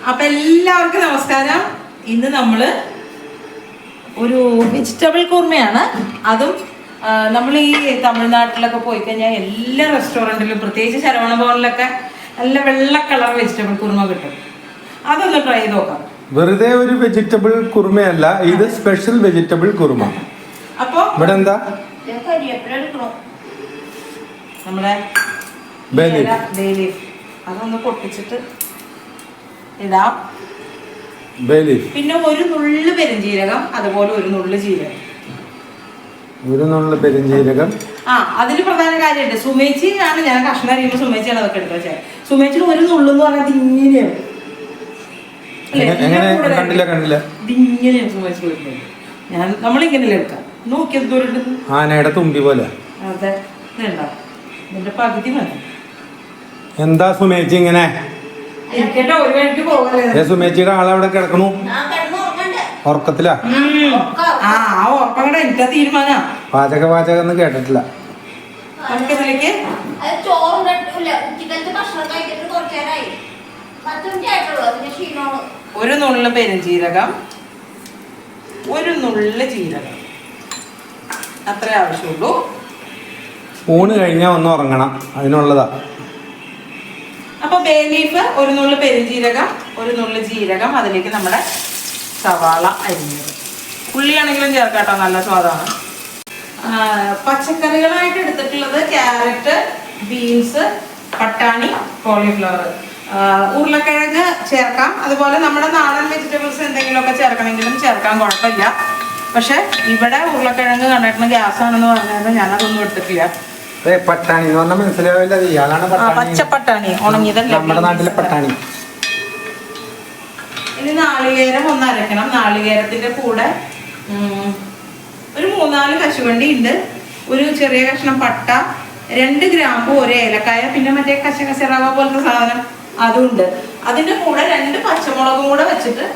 അപ്പൊ എല്ലാവർക്കും നമസ്കാരം. ഇന്ന് നമ്മൾ ഒരു വെജിറ്റബിൾ കുർമയാണ് അതും നമ്മൾ ഈ തമിഴ്നാട്ടിലൊക്കെ പോയി കഴിഞ്ഞാൽ എല്ലാ റെസ്റ്റോറന്റിലും പ്രത്യേകിച്ച് ശരവണ ഭവനിലൊക്കെ നല്ല വെള്ള കളർ വെജിറ്റബിൾ കുർമ കിട്ടും. അതൊന്ന് ട്രൈ ചെയ്ത് നോക്കാം വെറുതെ ഒരു വെജിറ്റബിൾ കുർമയല്ല ഇത് സ്പെഷ്യൽ വെജിറ്റബിൾ കുർമ അപ്പോൾ ഇവിടെ എന്താ? നമ്മുടെ അതൊന്ന് പൊട്ടിച്ചിട്ട് ഇടാം. പിന്നെ ഒരു നുള്ളു പെരുംജീരകം അതുപോലെ ഒരു നുള്ളു ജീരകം. ഒരു നുള്ള പെരുംജീരകം. ആ അതിൽ പ്രധാന കാര്യമുണ്ട്. സുമേച്ചി ആണ് ഞാൻ കഷ്ണം അറിയുമ്പോൾ സുമേച്ചിയാണ് അതൊക്കെ എടുത്ത് വെച്ചത് സുമേച്ചിന് ഒരു നുള്ളു എന്ന് പറഞ്ഞാൽ എങ്ങനെ കണ്ടില്ല കണ്ടില്ല. ഇതിങ്ങനെയാണ് സുമേച്ചി വരുന്നത് ഞാൻ നമ്മളിങ്ങനെയല്ലേ എടുക്കാം. നോക്കിയത് ദൂരം ഉണ്ടെന്ന്. ആനയുടെ തുമ്പി പോലെ. അതെ. ഇതുണ്ടോ? ഇതിന്റെ പകുതി മതി. എന്താ സുമേച്ചി ഇങ്ങനെ? സുമേച്ചിയുടെ ആളവിടെ കിടക്കണു. ഉറക്കത്തിലാ. പാചക പാചകം ഒന്നും കേട്ടിട്ടില്ല. ഒരു നുള്ളു പെരുംജീരകം. ഒരു നുള്ളു ജീരകം. അത്രേ ആവശ്യമുള്ളൂ. ഊണ് കഴിഞ്ഞാൽ ഒന്ന് ഉറങ്ങണം. അതിനുള്ളതാ. അപ്പൊ ബേ ലീഫ് ഒരു നുള്ളു പെരുംജീരകം ഒരു നുള്ളു ജീരകം അതിലേക്ക് നമ്മുടെ സവാള അരിഞ്ഞത്. ഉള്ളിയാണെങ്കിലും ചേർക്കാട്ടോ നല്ല സ്വാദാണ്. പച്ചക്കറികളായിട്ട് എടുത്തിട്ടുള്ളത് ക്യാരറ്റ് ബീൻസ് പട്ടാണി കോളിഫ്ലവർ ഉരുളക്കിഴങ്ങ് ചേർക്കാം. അതുപോലെ നമ്മുടെ നാടൻ വെജിറ്റബിൾസ് എന്തെങ്കിലുമൊക്കെ ചേർക്കണമെങ്കിലും ചേർക്കാൻ കുഴപ്പമില്ല. പക്ഷെ ഇവിടെ ഉരുളക്കിഴങ്ങ് കണ്ടിട്ടുള്ള ഗ്യാസാണെന്ന് പറഞ്ഞാൽ ഞാനതൊന്നും എടുത്തിട്ടില്ല. പട്ടാണി എന്ന് പറഞ്ഞാൽ മനസ്സിലാവില്ല. അതാണ് ഇയാളാണ് പച്ച പട്ടാണി. ഉണങ്ങിയതല്ല? നമ്മുടെ നാട്ടിലെ പട്ടാണി. ഇനി നാളികേരം ഒന്ന് അരക്കണം. നാളികേരത്തിന്റെ കൂടെ ഒരു മൂന്നാൽ കശുവണ്ടി ഉണ്ട്. ഒരു ചെറിയ കഷ്ണം പട്ട രണ്ട് ഗ്രാമ്പു ഒരു ഏലക്കായ പിന്നെ മറ്റേ കശകശറാവ പോലത്തെ സാധനം അതുണ്ട് അതിന്റെ കൂടെ രണ്ട് പച്ചമുളകും കൂടെ വെച്ചിട്ട്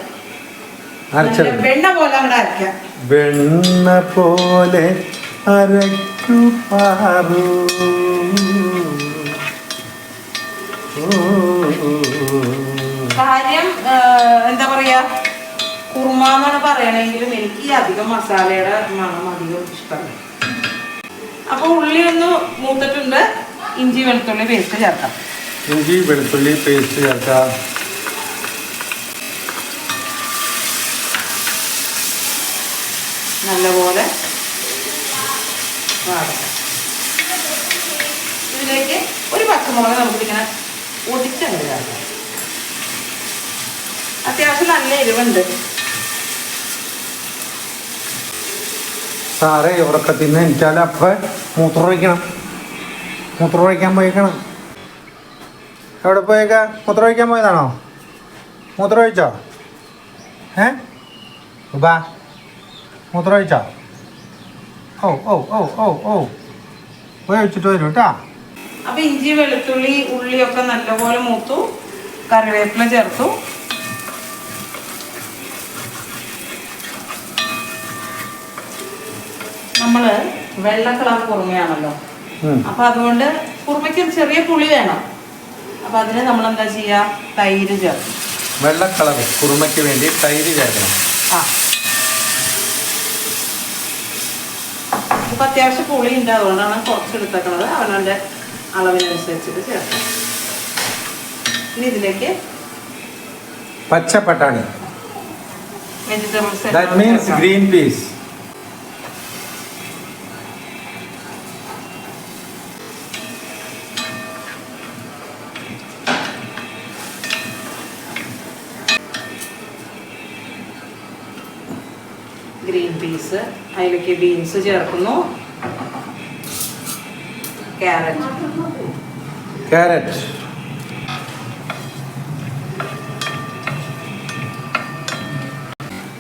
വെണ്ണ പോലെ അവിടെ അരക്കാം വെണ്ണ പോലെ അരക്കു പാറു കാര്യം എന്താ പറയാ? കുറുമ എന്നാണ് പറയണെങ്കിലും എനിക്ക് അധികം മസാലയുടെ മണം അധികം ഇഷ്ടമല്ല അപ്പൊ ഉള്ളി ഒന്ന് മൂത്തിട്ടുണ്ട്. ഇഞ്ചി വെളുത്തുള്ളി പേസ്റ്റ് ചേർക്കാം. ഇഞ്ചി വെളുത്തുള്ളി പേസ്റ്റ് ചേർക്കാം. നല്ലപോലെ ഇതിലേക്ക് ഒരു പച്ചമുളക് നമുക്കിങ്ങനെ ഒടിച്ചങ്ങ് ചേർക്കാം അത്യാവശ്യം നല്ല എരിവുണ്ട്. സാറേ ഉറക്കത്തിൽ നിന്ന് എനിക്കാലും അപ്പം മൂത്രമൊഴിക്കണം മൂത്രമൊഴിക്കാൻ പോയിക്കണം. എവിടെ പോയേക്ക? മൂത്രമൊഴിക്കാൻ പോയതാണോ? മൂത്രമൊഴിച്ചോ ഏ? ബാ മൂത്രമൊഴിച്ചോ ഓ ഓ ഓ ഓ ഓ പോയി വെച്ചിട്ട് വരും കേട്ടാ അപ്പൊ ഇഞ്ചി വെളുത്തുള്ളി ഉള്ളിയൊക്കെ നല്ലപോലെ മൂത്തു. കറിവേപ്പില ചേർത്തു. നമ്മൾ വെള്ള കളർ കുറുമയാണല്ലോ. അപ്പൊ അതുകൊണ്ട് കുറുമയ്ക്ക് ചെറിയ പുളി വേണം. അപ്പൊ അതിന് നമ്മൾ എന്താ ചെയ്യാ? തൈര് ചേർക്കും. വെള്ള കളർ കുറുമയ്ക്ക് വേണ്ടി തൈര് ചേർക്കണം. ആ. ഇപ്പൊ അത്യാവശ്യം പുളി ഉണ്ട് അതുകൊണ്ടാണ് കുറച്ച് എടുത്തേക്കുന്നത് അവനവന്റെ അളവിനനുസരിച്ചിട്ട് ചേർക്കാം. ഇനി ഇതിലേക്ക് പച്ച പട്ടാണി vegetables that means green peas green peas അതിലേക്ക് ബീൻസ് ചേർക്കുന്നു. ക്യാരറ്റ് ക്യാരറ്റ്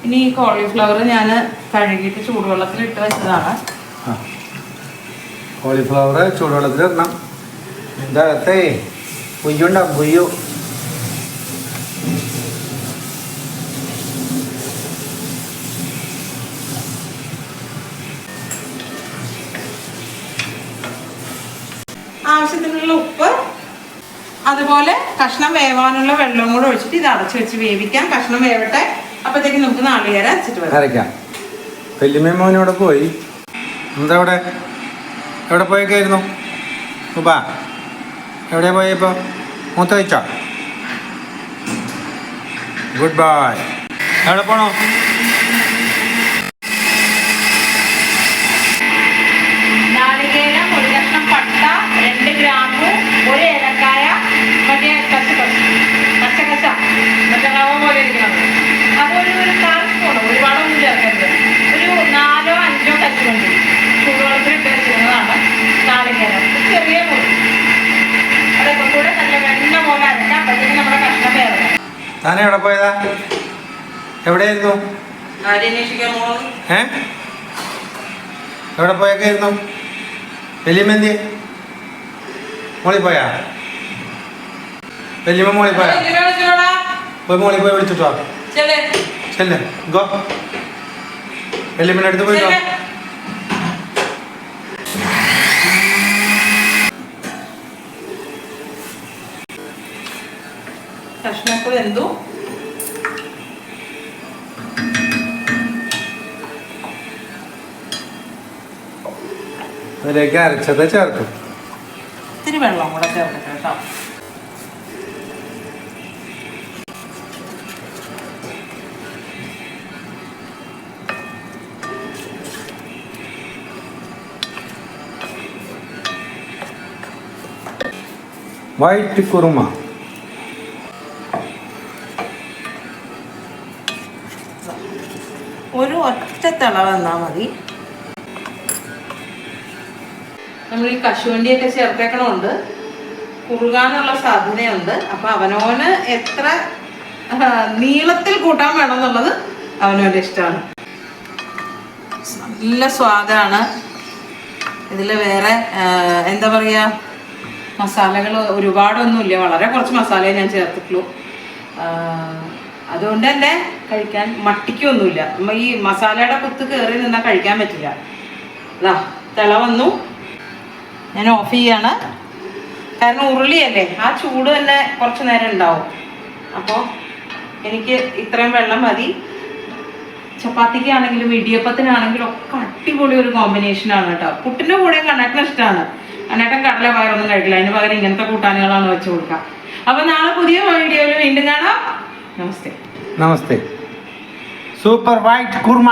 ഇനി ഈ കോളിഫ്ലവർ ഞാൻ കഴുകിയിട്ട് ചൂടുവെള്ളത്തിൽ ഇട്ട് വെച്ചതാണ്. കോളിഫ്ലവർ ചൂടുവെള്ളത്തിൽ ഇടണം. എന്താകത്തേ കുയ്യുണ്ടാവും കുയ്യു ആവശ്യത്തിനുള്ള ഉപ്പ് അതുപോലെ കഷ്ണം വേവാനുള്ള വെള്ളവും കൂടെ ഒഴിച്ചിട്ട് ഇത് അടച്ചു വെച്ച് വേവിക്കാം. കഷ്ണം വേവട്ടെ. അപ്പോഴത്തേക്ക് നമുക്ക് നാളികേരം അരച്ചിട്ട് വരാം. വല്യമ്മ പോയി. എന്താ അവിടെ എവിടെ പോയേക്കായിരുന്നു? ഉപ്പാ എവിടെ പോയപ്പോ? മൂത്ത വെച്ചോ ഗുഡ് ബൈ എവിടെ പോണോ നാളികേരം ഒരു കഷ്ണം പട്ട രണ്ട് ഗ്രാമ്പു ഒരു ഏലക്കായ മറ്റേ കച്ച കച്ച കച്ച മറ്റേ റവ പോലെ ഇരിക്കണം അതൊരു ഒരു കാൽ സ്പൂൺ ഒരുപാടൊന്നും ചേർക്കരുത് ഒരു നാലോ അഞ്ചോ കച്ചുവണ്ടി ചൂടുവെള്ളത്തിൽ ഇട്ട് വെച്ചിരുന്നതാണ് നാളികേരം ഒരു ചെറിയ മുറി അതൊക്കെ കൂടെ നല്ല വെണ്ണ പോലെ അരക്കാം അപ്പോഴത്തേക്ക് നമ്മുടെ കഷ്ണം വേറെ താൻ എവിടെ പോയതാ? എവിടെയായിരുന്നു? ഏ? എവിടെ പോയൊക്കെയായിരുന്നു വലിയമ്മന്തി? മോളി പോയാ? വലിയമ്മ മോളി പോയാ? പോയി മോളി പോയി വിളിച്ചിട്ടോ ചെല്ലേ. ഗോ. വല്യമ്മയുടെ അടുത്ത് പോയിട്ടോ ചെല്ലേ. കഷ്ണപ്പ് അതിലേക്ക് അരച്ചത് ചേർക്കും. ഇത്തിരി വെള്ളം കൂടെ ചേർക്കട്ടെ കേട്ടോ. വൈറ്റ് കുറുമ. ഒരു ഒറ്റ തിള വന്നാൽ മതി. നമ്മൾ ഈ കശുവണ്ടിയൊക്കെ ചേർത്തേക്കണമുണ്ട്. കുറുകാനുള്ള സാധ്യതയുണ്ട് അപ്പൊ അവനവന് എത്ര നീളത്തിൽ കൂട്ടാൻ വേണം എന്നുള്ളത് അവനവന്റെ ഇഷ്ടമാണ്. നല്ല സ്വാദാണ്. ഇതിൽ വേറെ എന്താ പറയുക മസാലകൾ ഒരുപാടൊന്നുമില്ല. വളരെ കുറച്ച് മസാലയെ ഞാൻ ചേർത്തിട്ടുള്ളൂ. അതുകൊണ്ട് തന്നെ കഴിക്കാൻ മട്ടിക്കൊന്നുമില്ല. നമ്മ ഈ മസാലയുടെ കുത്ത് കയറി നിന്നാൽ കഴിക്കാൻ പറ്റില്ല. അതാ തിള വന്നു. ഞാൻ ഓഫ് ചെയ്യാണ്. കാരണം ഉരുളിയല്ലേ? ആ ചൂട് തന്നെ കുറച്ച് നേരം ഉണ്ടാവും. അപ്പോൾ എനിക്ക് ഇത്രയും വെള്ളം മതി. ചപ്പാത്തിക്കാണെങ്കിലും ഇടിയപ്പത്തിനാണെങ്കിലും ഒക്കെ അടിപൊളി ഒരു കോമ്പിനേഷനാണ് കേട്ടോ. പുട്ടിന്റെ കൂടെ കണ്ണേട്ടന് ഇഷ്ടമാണ് കണ്ണേട്ടൻ കടല പയറൊന്നും കഴിക്കില്ല. അതിന് പകരം ഇങ്ങനത്തെ കൂട്ടാനുകളാണ് വെച്ച് കൊടുക്കുക. അപ്പോൾ നാളെ പുതിയ വീഡിയോയിൽ വീണ്ടും കാണാം. നമസ്തേ. നമസ്തേ. Super white kurma.